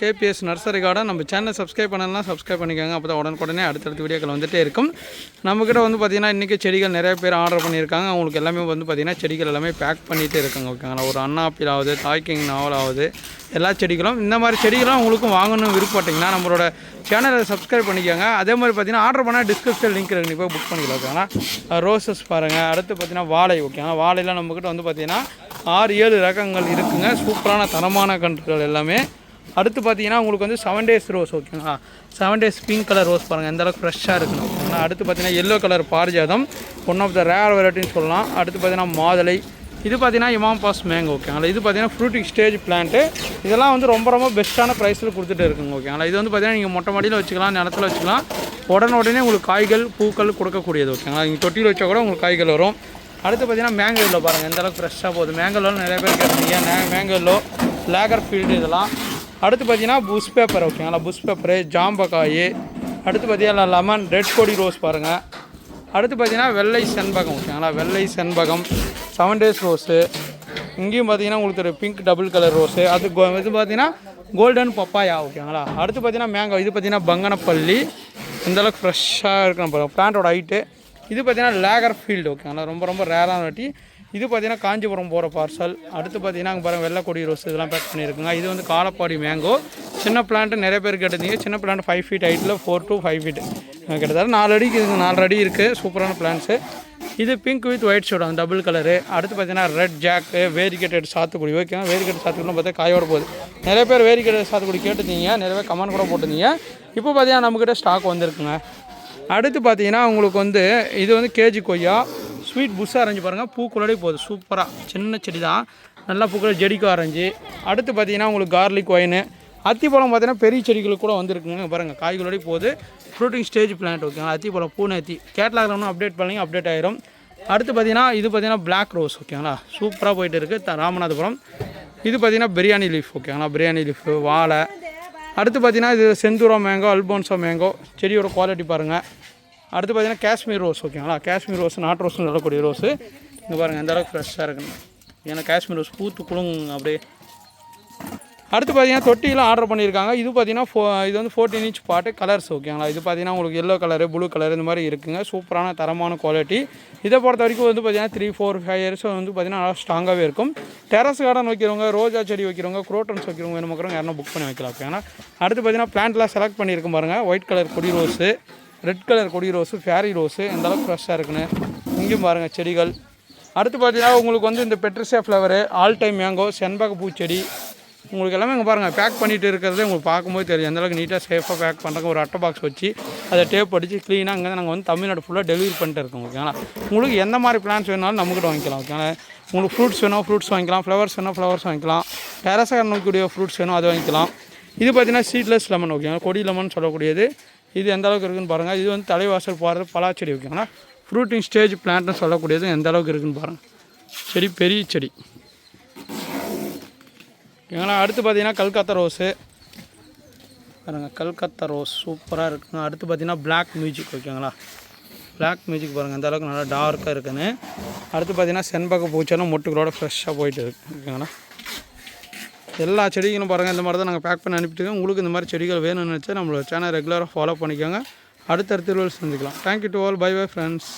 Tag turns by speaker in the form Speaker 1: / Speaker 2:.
Speaker 1: KBS nursery garden நம்ம channel subscribe பண்ணலாம் subscribe பண்ணிக்கோங்க. அப்போ தான் உடனுக்குடனே அடுத்தடுத்த வீடியோக்கள் வந்துகிட்டே இருக்கும். நம்மக்கிட்ட வந்து பார்த்திங்கன்னா இன்றைக்கி செடிகள் நிறைய பேர் ஆர்டர் பண்ணியிருக்காங்க. அவங்களுக்கு எல்லாமே வந்து பார்த்திங்கன்னா செடிகள் எல்லாமே பேக் பண்ணிகிட்டே இருக்காங்க ஓகேங்களா ஒரு அண்ணாப்பில் ஆகுது தாய்க்கிங் நாவல் ஆகுது எல்லா செடிகளும். இந்த மாதிரி செடிகளும் உங்களுக்கும் வாங்கணும் விருப்பப்பட்டீங்கன்னா நம்மளோட சேனலை சப்ஸ்கிரைப் பண்ணிக்கோங்க. அதே மாதிரி பார்த்தீங்கன்னா ஆர்டர் பண்ணால் டிஸ்கிரிப்ஷன் லிங்க் இருக்குது போய் புக் பண்ணிக்கலாம் ஓகேங்களா ரோசஸ் பாருங்கள் அடுத்து பார்த்தீங்கன்னா வாழை ஓகேங்களா வாழைலாம் நம்மக்கிட்ட வந்து பார்த்திங்கன்னா ஆறு ஏழு ரகங்கள் இருக்குங்க. சூப்பரான தரமான கன்றுகள் எல்லாமே. அடுத்து பார்த்தீங்கன்னா உங்களுக்கு வந்து செவன் டேஸ் ரோஸ் ஓகேங்களா seven days pink colour rose பாருங்கள் எந்த அளவுக்கு ஃப்ரெஷ்ஷாக இருக்கணும் ஓகேங்களா அடுத்து பார்த்தீங்கன்னா எல்லோ கலர் பாரிஜாதம் ஒன் ஆஃப் த ரேர் வெரைட்டின்னு சொல்லலாம். அடுத்து பார்த்தீங்கன்னா மாதுளை இது பார்த்தீங்கன்னா இமாம் பாஸ் மேங்கோ ஓகேங்களா இது பார்த்தீங்கன்னா ஃப்ரூட்டிங் ஸ்டேஜ் பிளான்ட்டு இதெல்லாம் வந்து ரொம்ப ரொம்ப பெஸ்ட்டான ப்ரைஸில் கொடுத்துட்டு இருக்குங்க ஓகேங்களா இது வந்து பார்த்தீங்கன்னா நீங்கள் மொட்டை மாடியில் வச்சுக்கலாம் நிலத்துல வச்சுக்கலாம். உடனே உடனே உங்களுக்கு காய்கள் பூக்கள் கொடுக்கக்கூடியது ஓகேங்களா நீங்கள் தொட்டியில் வச்சா கூட உங்களுக்கு காய்கள் வரும். அடுத்து பார்த்தீங்கன்னா மேங்கோவில் பாருங்கள் எந்த அளவுக்கு ஃப்ரெஷ்ஷாக போகுது. மேங்கோவில் நிறைய பேர் கேட்டீங்க மேங்கோவில் லேகர் ஃபீல்டு இதெல்லாம். அடுத்து பார்த்தீங்கன்னா புஷ் பேப்பர் ஓகேங்களா புஷ் பேப்பரு ஜாம்பக்காய். அடுத்து பார்த்தீங்கன்னா லெமன் ரெட் கொடி ரோஸ் பாருங்கள் அடுத்து பார்த்தீங்கன்னா வெள்ளை செண்பகம் ஓகேங்களா வெள்ளை செண்பகம் செவன் டேஸ் ரோஸு இங்கேயும் பார்த்தீங்கன்னா உங்களுக்கு ஒரு பிங்க் டபுள் கலர் ரோஸு அது கோ- இது பார்த்தீங்கன்னா கோல்டன் பப்பாயா ஓகேங்களா அடுத்து பார்த்தீங்கன்னா மேங்கோ இது பார்த்தீங்கன்னா பங்கனப்பள்ளி. இந்தளவுக்கு ஃப்ரெஷ்ஷாக இருக்கணும் பாருங்க பிளான்ட்டோட ஹைட்டு இது பார்த்தீங்கன்னா லேகர் ஃபீல்டு ஓகேங்களா ரொம்ப ரொம்ப ரேரான வாட்டி இது பார்த்தீங்கன்னா காஞ்சிபுரம் போகிற பார்சல் அடுத்து பார்த்தீங்கன்னா அங்கே பாருங்கள் வெள்ளக்கொடி ரோஸ் இதெல்லாம் பேக் பண்ணியிருக்குங்க. இது வந்து காலப்பாடி மேங்கோ சின்ன பிளான்ட்டு நிறைய பேர் கேட்டிருந்தீங்க. சின்ன பிளான்ட் ஃபைவ் ஃபீட் ஹைட்டில் ஃபோர் டு ஃபைவ் ஃபீட் கிட்டத்தட்ட நாலு அடிக்கு இதுங்க நாலு அடி இருக்குது சூப்பரான பிளான்ஸு இது pink with white shade double colour அடுத்து பார்த்தீங்கன்னா ரெட் ஜாக்கு வேரிகேட்டட் சாத்துக்குடி. ஓகேவா வேரிகேட்டட் சாத்துக்குடிலாம் பார்த்தா காயோட போகுது. நிறைய பேர் வேரிகேட்டட் சாத்துக்குடி கேட்டிருந்தீங்க நிறைய பேர் கமெண்ட் கூட போட்டிருந்தீங்க. இப்போ பார்த்தீங்கன்னா நம்மக்கிட்ட ஸ்டாக் வந்திருக்குங்க. அடுத்து பார்த்தீங்கன்னா உங்களுக்கு வந்து இது வந்து கேஜி கொய்யா. ஸ்வீட் புஷ் ஆரஞ்சு பாருங்கள் பூக்குள்ளே போகுது. சூப்பராக சின்ன செடி தான் நல்லா பூக்கள் ஜெடிக்கு ஆரஞ்சு அடுத்து பார்த்தீங்கன்னா உங்களுக்கு கார்லிக் ஒயின் அத்திப்பழம் பார்த்தீங்கன்னா பெரிய செடிகளுக்கு கூட வந்திருக்குங்க. பாருங்கள் காய்களோடய போகுது. ஃப்ரூட்டிங் ஸ்டேஜ் பிளான்ட் ஓகேங்களா அத்திப்பழம் பூநேத்தி கேட்லாகில் ஒன்றும் அப்டேட் பண்ணி அப்டேட் ஆயிரும். அடுத்து பார்த்தீங்கன்னா இது பார்த்தீங்கன்னா பிளாக் ரோஸ் ஓகேங்களா சூப்பராக போயிட்டு இருக்குது ராமநாதபுரம். இது பார்த்தீங்கன்னா பிரியாணி லீஃப் ஓகேங்களா பிரியாணி லீஃப் வாழை. அடுத்து பார்த்தீங்கன்னா இது செந்தூரம் மேங்கோ அல்போன்சோ மேங்கோ செடியோட குவாலிட்டி பாருங்கள் அடுத்து பார்த்தீங்கன்னா காஷ்மீர் ரோஸ் ஓகேங்களா காஷ்மீர் ரோஸ் நாட்டு ரோஸ்னு சொல்லக்கூடிய ரோஸு. இங்கே பாருங்கள் எந்த அளவுக்கு ஃப்ரெஷ்ஷாக இருக்குங்க. ஏன்னா காஷ்மீர் ரோஸ் பூத்து குலுங்க அப்படியே. அடுத்து பார்த்தீங்கன்னா தொட்டிலாம் ஆர்டர் பண்ணியிருக்காங்க. இது பார்த்தீங்கன்னா ஃபோ இது வந்து ஃபோர்டீன் இன்ச் பாட்டு கலர்ஸ் ஓகேங்களா இது பார்த்தீங்கன்னா உங்களுக்கு எல்லோ கலரு ப்ளூ கலர் இந்த மாதிரி இருக்குங்க. சூப்பரான தரமான குவாலிட்டி இதை பொறுத்த வரைக்கும் வந்து பார்த்தீங்கன்னா த்ரீ ஃபோர் ஃபைவ் இயர்ஸ் வந்து பார்த்தீங்கன்னா நல்லா ஸ்ட்ராங்காகவே இருக்கும். டெரஸ் கார்டன் வைக்கிறவங்க ரோஜா செடி வைக்கிறவங்க குரோட்டன்ஸ் வைக்கிறவங்க வேணும் மக்கிறவங்க யாரும் புக் பண்ணி வைக்கலாம் ஓகேங்களா அடுத்து பார்த்தீங்கன்னா பிளான்ட்லாம் செலக்ட் பண்ணியிருக்கும் பாருங்கள் ஒயிட் கலர் கொடி ரோஸு ரெட் கலர் கொடி ரோஸு ஃபேரி ரோஸு இந்தளவுக்கு ஃப்ரெஷ்ஷாக இருக்குன்னு. இங்கேயும் பாருங்கள் செடிகள். அடுத்து பார்த்தீங்கன்னா உங்களுக்கு வந்து இந்த Patricia flower all time mango செண்பக பூச்செடி. உங்களுக்கு எல்லாமே இங்கே பாருங்கள் பேக் பண்ணிட்டு இருக்கிறதே உங்களுக்கு பார்க்கும்போது தெரியும். எந்தளவுக்கு நீட்டாக சேஃபாக பேக் பண்ணுறாங்க ஒரு அட்டை பாக்ஸ் வச்சு அதை டேப் அடித்து க்ளீனாக இங்கே நாங்கள் வந்து தமிழ்நாடு ஃபுல்லாக டெலிவரி பண்ணிட்டு இருக்கோம் ஓகேங்களா உங்களுக்கு எந்த மாதிரி பிளான்ஸ் வேணாலும் நம்மக்கிட்ட வாங்கிக்கலாம் ஓகேங்களா உங்களுக்கு ஃப்ரூட்ஸ் வேணும் ஃப்ரூட்ஸ் வாங்கிக்கலாம். ஃப்ளவர்ஸ் வேணும் ஃப்ளவர்ஸ் வாங்கிக்கலாம். டெரஸாக நோக்கக்கூடிய ஃப்ரூட்ஸ் வேணும் அது வாங்கிக்கலாம். இது பார்த்தீங்கன்னா சீட்லெஸ் லெமன் ஓகேங்களா கொடி லெமன் சொல்லக்கூடியது. இது எந்த அளவுக்கு இருக்குன்னு பாருங்கள் இது வந்து தலைவாசல் போகிறது பலாச்செடி வைக்கணும்னா ஃப்ரூட்டிங் ஸ்டேஜ் பிளான்ட்னு சொல்லக்கூடியது எந்த அளவுக்கு இருக்குன்னு பாருங்கள் செடி பெரிய செடி. ஏன்னா அடுத்து பார்த்தீங்கன்னா கல்கத்தா ரோஸு. பாருங்கள் கல்கத்தா ரோஸ் சூப்பராக இருக்குங்க. அடுத்து பார்த்தீங்கன்னா பிளாக் மியூசிக் ஓகேங்களா பிளாக் மியூசிக் பாருங்கள் அந்த அளவுக்கு நல்லா டார்க்காக இருக்குன்னு. அடுத்து பார்த்தீங்கன்னா செண்பக பூச்செல்லாம் மொட்டுகளோட ஃப்ரெஷ்ஷாக போயிட்டு இருக்கு ஓகேங்களா எல்லா செடிகளும் பாருங்கள் இந்த மாதிரி தான் நாங்கள் பேக் பண்ணி அனுப்பிட்டுருக்கோம் உங்களுக்கு இந்த மாதிரி செடிகள் வேணும்னு நினச்சா நம்மளோட சேனல் ரெகுலராக ஃபாலோ பண்ணிக்கோங்க. அடுத்தடுத்த திருவள்ளுவர் சந்திக்கலாம். Thank you to all bye bye friends